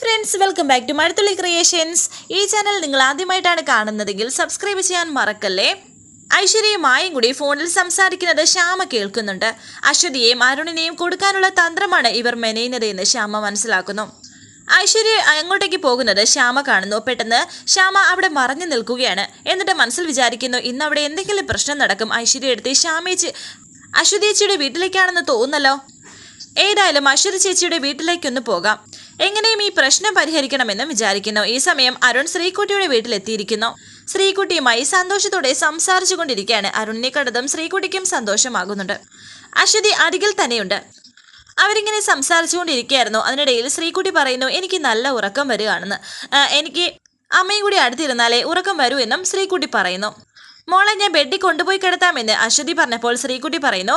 Friends welcome back to Mazhathulli Creations ഈ channel നിങ്ങൾ ആദ്യമായിട്ടാണ് കാണുന്നതെങ്കിൽ സബ്സ്ക്രൈബ് ചെയ്യാൻ മറക്കല്ലേ? ഐശ്വര്യയും മായും കൂടി ഫോണിൽ സംസാരിക്കുന്നത് ശ്യാമ കേൾക്കുന്നുണ്ട്. അശ്വതിയെയും അരുണിനെയും കൊടുക്കാനുള്ള തന്ത്രമാണ് ഇവർ മെനയുന്നത് എന്ന് ശ്യാമ മനസ്സിലാക്കുന്നു. ഐശ്വര്യ അങ്ങോട്ടേക്ക് പോകുന്നത് ശ്യാമ കാണുന്നു. പെട്ടെന്ന് ശ്യാമ അവിടെ മറഞ്ഞു നിൽക്കുകയാണ്. എന്നിട്ട് മനസ്സിൽ വിചാരിക്കുന്നു ഇന്ന് അവിടെ എന്തെങ്കിലും പ്രശ്നം നടക്കും. ഐശ്വര്യ എടുത്ത് ശ്യാമേച്ചി അശ്വതി ചേച്ചിയുടെ വീട്ടിലേക്കാണെന്ന് തോന്നുന്നല്ലോ? ഏതായാലും അശ്വതി ചേച്ചിയുടെ വീട്ടിലേക്കൊന്ന് പോകാം. എങ്ങനെയും ഈ പ്രശ്നം പരിഹരിക്കണമെന്ന് വിചാരിക്കുന്നു. ഈ സമയം അരുൺ ശ്രീകുട്ടിയുടെ വീട്ടിലെത്തിയിരിക്കുന്നു. ശ്രീകുട്ടിയുമായി സന്തോഷത്തോടെ സംസാരിച്ചു കൊണ്ടിരിക്കുകയാണ് അരുണിനെ കണ്ടതും ശ്രീകുട്ടിക്കും സന്തോഷമാകുന്നുണ്ട്. അശ്വതി അരികിൽ തന്നെയുണ്ട്. അവരിങ്ങനെ സംസാരിച്ചുകൊണ്ടിരിക്കുകയായിരുന്നു. അതിനിടയിൽ ശ്രീകുട്ടി പറയുന്നു എനിക്ക് നല്ല ഉറക്കം വരികയാണെന്ന് എനിക്ക് അമ്മയും കൂടി അടുത്തിരുന്നാലേ ഉറക്കം വരൂ എന്നും ശ്രീകുട്ടി പറയുന്നു. മോളെ ഞാൻ ബെഡിൽ കൊണ്ടുപോയി കിടത്താമെന്ന് അശ്വതി പറഞ്ഞപ്പോൾ ശ്രീകുട്ടി പറയുന്നു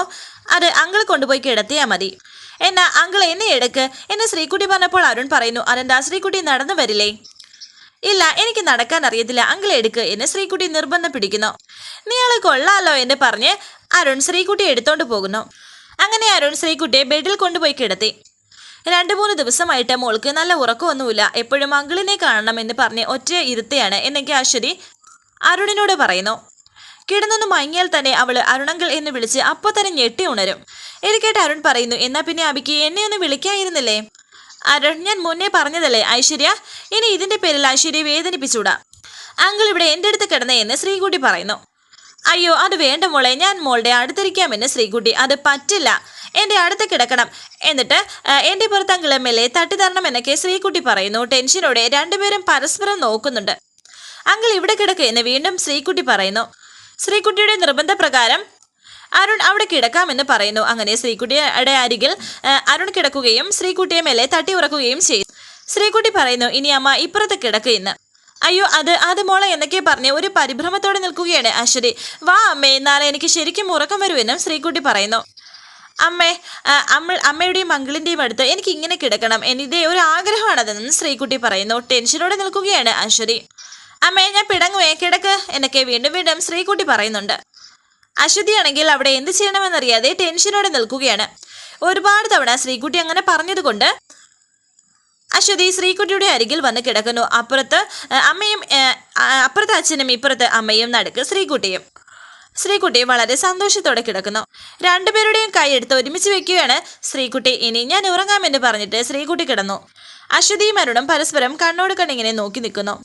അത് അങ്കിൾ കൊണ്ടുപോയി കിടത്തിയാൽ മതി. എന്നാ അങ്കിൾ എന്നെ എടുക്ക്. എന്ന് ശ്രീകുട്ടി പറഞ്ഞപ്പോൾ അരുൺ പറയുന്നു അതെന്താ? ശ്രീകുട്ടി നടന്നു വരില്ലേ? ഇല്ല എനിക്ക് നടക്കാൻ അറിയത്തില്ല. അങ്കിൾ എടുക്ക്. എന്ന് ശ്രീകുട്ടി നിർബന്ധം പിടിക്കുന്നു. നീയാൾ കൊള്ളാലോ? എന്ന് പറഞ്ഞ് അരുൺ ശ്രീകുട്ടി എടുത്തോണ്ട് പോകുന്നു. അങ്ങനെ അരുൺ ശ്രീകുട്ടിയെ ബെഡിൽ കൊണ്ടുപോയി കിടത്തി. രണ്ട് മൂന്ന് ദിവസമായിട്ട് മോൾക്ക് നല്ല ഉറക്കമൊന്നുമില്ല. എപ്പോഴും അങ്കിളിനെ കാണണം എന്ന് പറഞ്ഞ് ഒറ്റ ഇരുത്തയാണ് എന്നൊക്കെ അശ്വതി അരുണിനോട് പറയുന്നു. കിടന്നൊന്ന് മയങ്ങിയാൽ തന്നെ അവൾ അരുണങ്കൽ എന്ന് വിളിച്ച് അപ്പോൾ തന്നെ ഞെട്ടി ഉണരും. ഇത് കേട്ട് അരുൺ പറയുന്നു എന്നാ പിന്നെ അബിക്ക് എന്നെ ഒന്ന് വിളിക്കായിരുന്നില്ലേ? അരുൺ ഞാൻ മുന്നേ പറഞ്ഞതല്ലേ ഐശ്വര്യ? ഇനി ഇതിന്റെ പേരിൽ ഐശ്വര്യ വേദനിപ്പിച്ചൂടാ. അങ്കിൾ ഇവിടെ എന്റെ അടുത്ത് കിടന്നേ എന്ന് ശ്രീകുട്ടി പറയുന്നു. അയ്യോ അത് വേണ്ട മോളെ ഞാൻ മോളുടെ അടുത്തിരിക്കാമെന്ന് ശ്രീകുട്ടി. അത് പറ്റില്ല. എന്റെ അടുത്ത് കിടക്കണം. എന്നിട്ട് ആ, എന്റെ പുറത്തങ്കിളെ മേലെ തട്ടിത്തരണം എന്നൊക്കെ ശ്രീകുട്ടി പറയുന്നു. ടെൻഷനോടെ രണ്ടുപേരും പരസ്പരം നോക്കുന്നുണ്ട്. അങ്കിൾ ഇവിടെ കിടക്കുക എന്ന് വീണ്ടും ശ്രീകുട്ടി പറയുന്നു. ശ്രീകുട്ടിയുടെ നിർബന്ധപ്രകാരം അരുൺ അവിടെ കിടക്കാമെന്ന് പറയുന്നു. അങ്ങനെ ശ്രീകുട്ടിയുടെ അരികിൽ അരുൺ കിടക്കുകയും ശ്രീകുട്ടിയെ മേലെ തട്ടി ഉറക്കുകയും ചെയ്തു. ശ്രീകുട്ടി പറയുന്നു ഇനി അമ്മ ഇപ്പുറത്ത് കിടക്ക് ഇന്ന്. അയ്യോ അത് അത് മോളെ എന്നൊക്കെ പറഞ്ഞ് ഒരു പരിഭ്രമത്തോടെ നിൽക്കുകയാണ് അശ്വതി. വാ അമ്മേ നാളെ എനിക്ക് ശരിക്കും ഉറക്കം വരുമെന്നും ശ്രീകുട്ടി പറയുന്നു. അമ്മേ അമ്മ അമ്മയുടെയും മംഗിളിന്റെയും അടുത്ത് എനിക്ക് ഇങ്ങനെ കിടക്കണം. എനിതേ ഒരു ആഗ്രഹമാണതെന്ന് ശ്രീകുട്ടി പറയുന്നു. ടെൻഷനോടെ നിൽക്കുകയാണ് അശ്വതി. അമ്മേ ഞാൻ പിടങ്ങുവേ. കിടക്ക്. എന്നൊക്കെ വീണ്ടും വീണ്ടും ശ്രീകുട്ടി പറയുന്നുണ്ട്. അശ്വതിയാണെങ്കിൽ അവിടെ എന്ത് ചെയ്യണമെന്നറിയാതെ ടെൻഷനോടെ നിൽക്കുകയാണ്. ഒരുപാട് തവണ ശ്രീകുട്ടി അങ്ങനെ പറഞ്ഞതുകൊണ്ട് അശ്വതി ശ്രീകുട്ടിയുടെ അരികിൽ വന്ന് കിടക്കുന്നു. അപ്പുറത്ത് അമ്മയും അപ്പുറത്ത് അച്ഛനും ഇപ്പുറത്ത് അമ്മയും നടുക്ക് ശ്രീകുട്ടിയും. ശ്രീകുട്ടി വളരെ സന്തോഷത്തോടെ കിടക്കുന്നു. രണ്ടുപേരുടെയും കൈ എടുത്ത് ഒരുമിച്ച് വെക്കുകയാണ് ശ്രീകുട്ടി. ഇനി ഞാൻ ഉറങ്ങാമെന്ന് പറഞ്ഞിട്ട് ശ്രീകുട്ടി കിടന്നു. അശ്വതിയും അരുണും പരസ്പരം കണ്ണോട് കണ്ണിങ്ങനെ നോക്കി നിൽക്കുന്നു.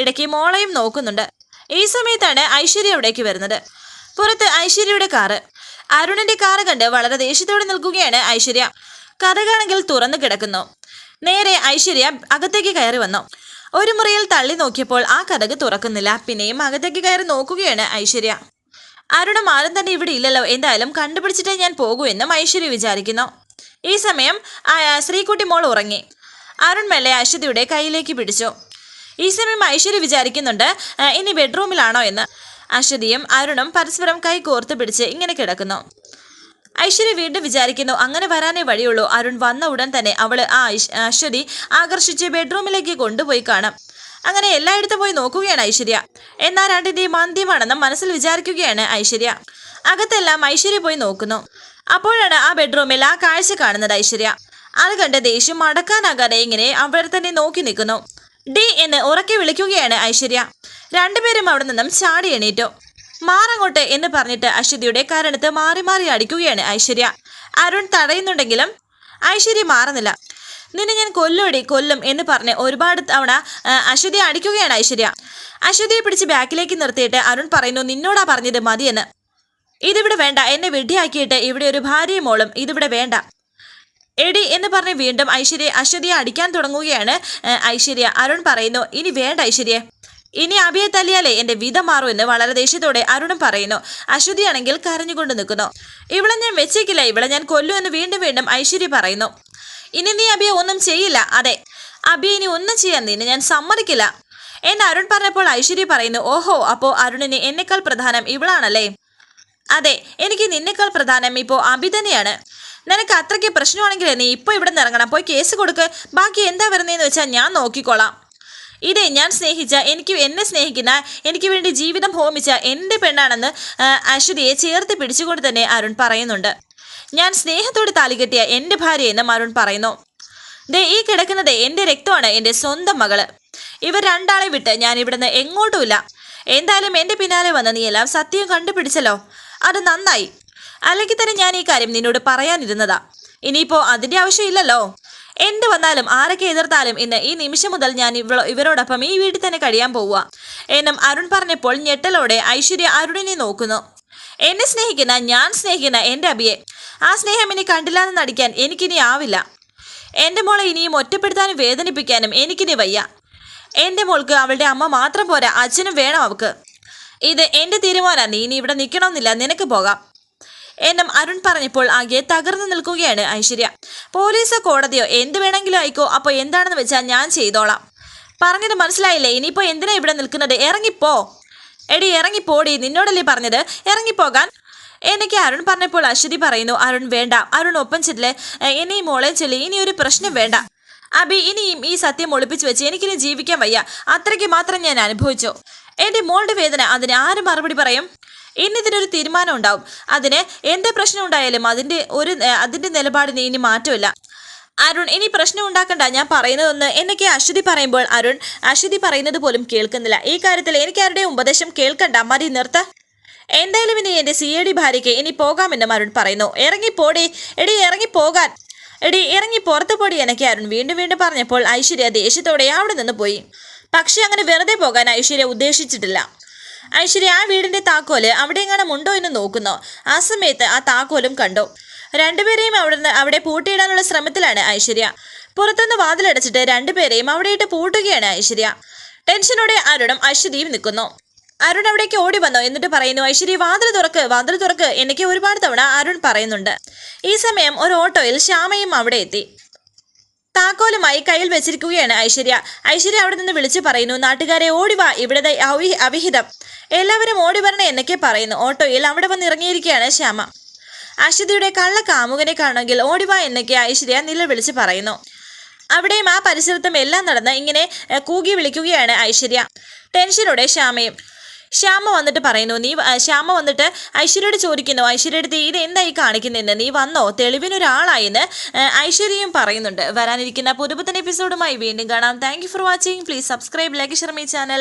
ഇടയ്ക്ക് മോളയും നോക്കുന്നുണ്ട്. ഈ സമയത്താണ് ഐശ്വര്യ അവിടേക്ക് വരുന്നത്. പുറത്ത് ഐശ്വര്യയുടെ കാറ്. അരുണിന്റെ കാറ് കണ്ട് വളരെ ദേഷ്യത്തോടെ നിൽക്കുകയാണ് ഐശ്വര്യ. കഥകാണെങ്കിൽ തുറന്നു കിടക്കുന്നു. നേരെ ഐശ്വര്യ അകത്തേക്ക് കയറി വന്നു. ഒരു മുറിയിൽ തള്ളി നോക്കിയപ്പോൾ ആ കഥക് തുറക്കുന്നില്ല. പിന്നെയും അകത്തേക്ക് കയറി നോക്കുകയാണ് ഐശ്വര്യ. അരുണും ആരും തന്നെ ഇവിടെ ഇല്ലല്ലോ. എന്തായാലും കണ്ടുപിടിച്ചിട്ടേ ഞാൻ പോകൂ എന്നും ഐശ്വര്യ വിചാരിക്കുന്നു. ഈ സമയം ശ്രീകുട്ടി മോൾ ഉറങ്ങി. അരുൺ മെല്ലെ അശ്വതിയുടെ കയ്യിലേക്ക് പിടിച്ചു. ഈ സമയം ഐശ്വര്യ വിചാരിക്കുന്നുണ്ട് ഇനി ബെഡ്റൂമിലാണോ എന്ന്. അശ്വതിയും അരുണും പരസ്പരം കൈ കോർത്ത് പിടിച്ച് ഇങ്ങനെ കിടക്കുന്നു. ഐശ്വര്യ വീണ്ടും വിചാരിക്കുന്നു അങ്ങനെ വരാനേ വഴിയുള്ളൂ. അരുൺ വന്ന ഉടൻ തന്നെ അവൾ ആ അശ്വതി ആകർഷിച്ച് ബെഡ്റൂമിലേക്ക് കൊണ്ടുപോയി കാണാം. അങ്ങനെ എല്ലായിടത്തും പോയി നോക്കുകയാണ് ഐശ്വര്യ. എന്നാൽ രണ്ടിന്റെയും മന്ത്യമാണെന്ന് മനസ്സിൽ വിചാരിക്കുകയാണ് ഐശ്വര്യ. അകത്തെല്ലാം ഐശ്വര്യ പോയി നോക്കുന്നു. അപ്പോഴാണ് ആ ബെഡ്റൂമിൽ ആ കാഴ്ച കാണുന്നത് ഐശ്വര്യ. അത് കണ്ട് ദേഷ്യം അടക്കാനാകാതെ ഇങ്ങനെ അവിടെ തന്നെ നോക്കി നിൽക്കുന്നു. ഡി എന്ന് ഉറക്കെ വിളിക്കുകയാണ് ഐശ്വര്യ. രണ്ടുപേരും അവിടെ നിന്നും ചാടി എണീറ്റു. മാറങ്ങോട്ട് എന്ന് പറഞ്ഞിട്ട് അശ്വതിയുടെ കാരണത്ത് മാറി മാറി അടിക്കുകയാണ് ഐശ്വര്യ. അരുൺ തടയുന്നുണ്ടെങ്കിലും ഐശ്വര്യ മാറുന്നില്ല. നിന്നെ ഞാൻ കൊല്ലോടി കൊല്ലും എന്ന് പറഞ്ഞ് ഒരുപാട് തവണ അശ്വതിയെ അടിക്കുകയാണ് ഐശ്വര്യ. അശ്വതിയെ പിടിച്ച് ബാക്കിലേക്ക് നിർത്തിയിട്ട് അരുൺ പറയുന്നു നിന്നോടാ പറഞ്ഞത് മതിയെന്ന്. ഇതിവിടെ വേണ്ട എന്നെ വെടിയാക്കിയിട്ട് ഇവിടെ ഒരു ഭാര്യയും മോളും ഇതിവിടെ വേണ്ട. എടി എന്ന് പറഞ്ഞ് വീണ്ടും ഐശ്വര്യ അശ്വതിയെ അടിക്കാൻ തുടങ്ങുകയാണ്. ഐശ്വര്യ അരുൺ പറയുന്നു ഇനി വേണ്ട ഐശ്വര്യ. ഇനി അഭിയെ തല്ലിയാലേ എന്റെ വിധം മാറൂ എന്ന് വളരെ ദേഷ്യത്തോടെ അരുണും പറയുന്നു. അശ്വതിയാണെങ്കിൽ കരഞ്ഞുകൊണ്ട് നിൽക്കുന്നു. ഇവളെ ഞാൻ വെച്ചേക്കില്ല ഇവളെ ഞാൻ കൊല്ലു എന്ന് വീണ്ടും വീണ്ടും ഐശ്വര്യ പറയുന്നു. ഇനി നീ അഭിയെ ഒന്നും ചെയ്യില്ല. അതെ. അഭിയെ ഇനി ഒന്നും ചെയ്യാൻ നിന്നെ ഞാൻ സമ്മതിക്കില്ല. എന്ന് അരുൺ പറഞ്ഞപ്പോൾ ഐശ്വര്യ പറയുന്നു ഓഹോ അപ്പോ അരുണിന് എന്നെക്കാൾ പ്രധാനം ഇവളാണല്ലേ? അതെ എനിക്ക് നിന്നേക്കാൾ പ്രധാനം ഇപ്പോ അഭി തന്നെയാണ്. നിനക്ക് അത്രയ്ക്ക് പ്രശ്നമാണെങ്കിൽ നീ ഇപ്പോൾ ഇവിടെ നിന്ന് ഇറങ്ങണം. പോയി കേസ് കൊടുക്ക്. ബാക്കി എന്താ വരുന്നതെന്ന് വെച്ചാൽ ഞാൻ നോക്കിക്കോളാം. ഇതേ ഞാൻ സ്നേഹിച്ച എനിക്ക് എന്നെ സ്നേഹിക്കുന്ന എനിക്ക് വേണ്ടി ജീവിതം ഹോമിച്ച എന്റെ പെണ്ണാണെന്ന് അശ്വതിയെ ചേർത്ത് പിടിച്ചുകൊണ്ട് തന്നെ അരുൺ പറയുന്നുണ്ട്. ഞാൻ സ്നേഹത്തോട് താലികെട്ടിയ എന്റെ ഭാര്യയെന്ന് അരുൺ പറയുന്നു. ദേ ഈ കിടക്കുന്നത് എന്റെ രക്തമാണ് എന്റെ സ്വന്തം മകൾ. ഇവർ രണ്ടാളെ വിട്ട് ഞാൻ ഇവിടുന്ന് എങ്ങോട്ടുമില്ല. എന്തായാലും എന്റെ പിന്നാലെ വന്ന നീ എല്ലാം സത്യം കണ്ടുപിടിച്ചല്ലോ. അത് നന്നായി. അല്ലെങ്കിൽ തന്നെ ഞാൻ ഈ കാര്യം നിന്നോട് പറയാനിരുന്നതാ. ഇനിയിപ്പോ അതിന്റെ ആവശ്യമില്ലല്ലോ. എന്ത് വന്നാലും ആരൊക്കെ എതിർത്താലും ഇന്ന് ഈ നിമിഷം മുതൽ ഞാൻ ഇവളോ ഇവരോടൊപ്പം ഈ വീട്ടിൽ തന്നെ കഴിയാൻ പോവുക. എന്നും അരുൺ പറഞ്ഞപ്പോൾ ഞെട്ടലോടെ ഐശ്വര്യ അരുണിനെ നോക്കുന്നു. എന്നെ സ്നേഹിക്കുന്ന ഞാൻ സ്നേഹിക്കുന്ന എന്റെ അബിയെ ആ സ്നേഹം ഇനി കണ്ടില്ലാന്ന് നടിക്കാൻ എനിക്കിനി ആവില്ല. എന്റെ മോളെ ഇനിയും ഒറ്റപ്പെടുത്താനും വേദനിപ്പിക്കാനും എനിക്കിനി വയ്യ. എന്റെ മോൾക്ക് അവളുടെ അമ്മ മാത്രം പോരാ അച്ഛനും വേണം അവക്ക്. ഇത് എന്റെ തീരുമാനമാണ് നീ ഇനി ഇവിടെ നിൽക്കണമെന്നില്ല. നിനക്ക് പോകാം. എന്നും അരുൺ പറഞ്ഞപ്പോൾ ആകെ തകർന്നു നിൽക്കുകയാണ് ഐശ്വര്യ. പോലീസോ കോടതിയോ എന്ത് വേണമെങ്കിലും ആയിക്കോ അപ്പോൾ എന്താണെന്ന് വെച്ചാൽ ഞാൻ ചെയ്തോളാം. പറഞ്ഞത് മനസ്സിലായില്ലേ? ഇനിയിപ്പോൾ എന്തിനാ ഇവിടെ നിൽക്കുന്നത്? ഇറങ്ങിപ്പോ. എടി ഇറങ്ങിപ്പോടി. നിന്നോടല്ലേ പറഞ്ഞത്? ഇറങ്ങിപ്പോകാൻ. എനിക്ക് അരുൺ പറഞ്ഞപ്പോൾ അശ്വതി പറയുന്നു അരുൺ വേണ്ട. അരുൺ ഒപ്പം ചെല്ലേ. ഇനി മോളെ ചെല്ലി. ഇനി ഒരു പ്രശ്നം വേണ്ട. അബി ഇനിയും ഈ സത്യം ഒളിപ്പിച്ചു വെച്ച് എനിക്കിനി ജീവിക്കാൻ വയ്യ. അത്രയ്ക്ക് മാത്രം ഞാൻ അനുഭവിച്ചു. എന്റെ മോളുടെ വേദന അതിന് ആര് മറുപടി പറയും? ഇന്നിതിനൊരു തീരുമാനം ഉണ്ടാവും അതിന് എന്ത് പ്രശ്നം ഉണ്ടായാലും അതിന്റെ ഒരു അതിന്റെ നിലപാടിന് ഇനി മാറ്റമില്ല. അരുൺ ഇനി പ്രശ്നം ഉണ്ടാക്കണ്ട ഞാൻ പറയുന്നതൊന്ന് എന്നൊക്കെ അശ്വതി പറയുമ്പോൾ അരുൺ അശ്വതി പറയുന്നത് പോലും കേൾക്കുന്നില്ല. ഈ കാര്യത്തിൽ എനിക്ക് ആരുടെയും ഉപദേശം കേൾക്കണ്ട. മതി നിർത്ത. എന്തായാലും ഇനി എന്റെ സി എ ഡി ഭാര്യയ്ക്ക് ഇനി പോകാമെന്നും അരുൺ പറയുന്നു. ഇറങ്ങിപ്പോടി എടി ഇറങ്ങിപ്പോകാൻ എടി ഇറങ്ങി പുറത്തു പോടി എനിക്ക് അരുൺ വീണ്ടും വീണ്ടും പറഞ്ഞപ്പോൾ ഐശ്വര്യ ദേഷ്യത്തോടെ അവിടെ നിന്ന് പോയി. പക്ഷേ അങ്ങനെ വെറുതെ പോകാൻ ഐശ്വര്യ ഉദ്ദേശിച്ചിട്ടില്ല. ഐശ്വര്യ ആ വീടിന്റെ താക്കോൽ അവിടെ എങ്ങാനും ഉണ്ടോ എന്ന് നോക്കുന്നു. ആ സമയത്ത് ആ താക്കോലും കണ്ടു. രണ്ടുപേരെയും അവിടെ നിന്ന് അവിടെ പൂട്ടിയിടാനുള്ള ശ്രമത്തിലാണ് ഐശ്വര്യ. പുറത്തുനിന്ന് വാതിലടച്ചിട്ട് രണ്ടുപേരെയും അവിടെയിട്ട് പൂട്ടുകയാണ് ഐശ്വര്യ. ടെൻഷനോടെ അരുണും അശ്വതിയും നിൽക്കുന്നു. അരുൺ അവിടേക്ക് ഓടി വന്നു എന്നിട്ട് പറയുന്നു ഐശ്വര്യ വാതിൽ തുറക്ക് വാതിൽ തുറക്ക് എനിക്ക് ഒരുപാട് തവണ അരുൺ പറയുന്നുണ്ട്. ഈ സമയം ഒരു ഓട്ടോയിൽ ശ്യാമയും അവിടെ എത്തി. താക്കോലുമായി കയ്യിൽ വെച്ചിരിക്കുകയാണ് ഐശ്വര്യ. ഐശ്വര്യ അവിടെ നിന്ന് വിളിച്ചു പറയുന്നു നാട്ടുകാരെ ഓടിവാ ഇവിടെ അവി- അവിഹിതം. എല്ലാവരും ഓടി വരണേ എന്നൊക്കെ പറയുന്നു. ഓട്ടോയിൽ അവിടെ വന്ന് ഇറങ്ങിയിരിക്കുകയാണ് ശ്യാമ. അശ്വതിയുടെ കള്ള കാമുകനെ കാണുമെങ്കിൽ ഓടിവാ എന്നൊക്കെ ഐശ്വര്യ നിലവിളിച്ച് പറയുന്നു. അവിടെയും ആ പരിസരത്തും എല്ലാം നടന്ന് ഇങ്ങനെ കൂകി വിളിക്കുകയാണ് ഐശ്വര്യ. ടെൻഷനോടെ ശ്യാമയും ശ്യാമ വന്നിട്ട് പറയുന്നു നീ ശ്യാമ വന്നിട്ട് ഐശ്വര്യയോട് ചോദിക്കുന്നു ഐശ്വര്യയുടെ ഇത് എന്തായി കാണിക്കുന്നതെന്ന് നീ വന്നോ? തെളിവിനൊരാളായെന്ന് ഐശ്വര്യയും പറയുന്നുണ്ട്. വരാനിരിക്കുന്ന പുതുപുത്തൻ എപ്പിസോഡുമായി വീണ്ടും കാണാം. Thank for watching please subscribe like share my channel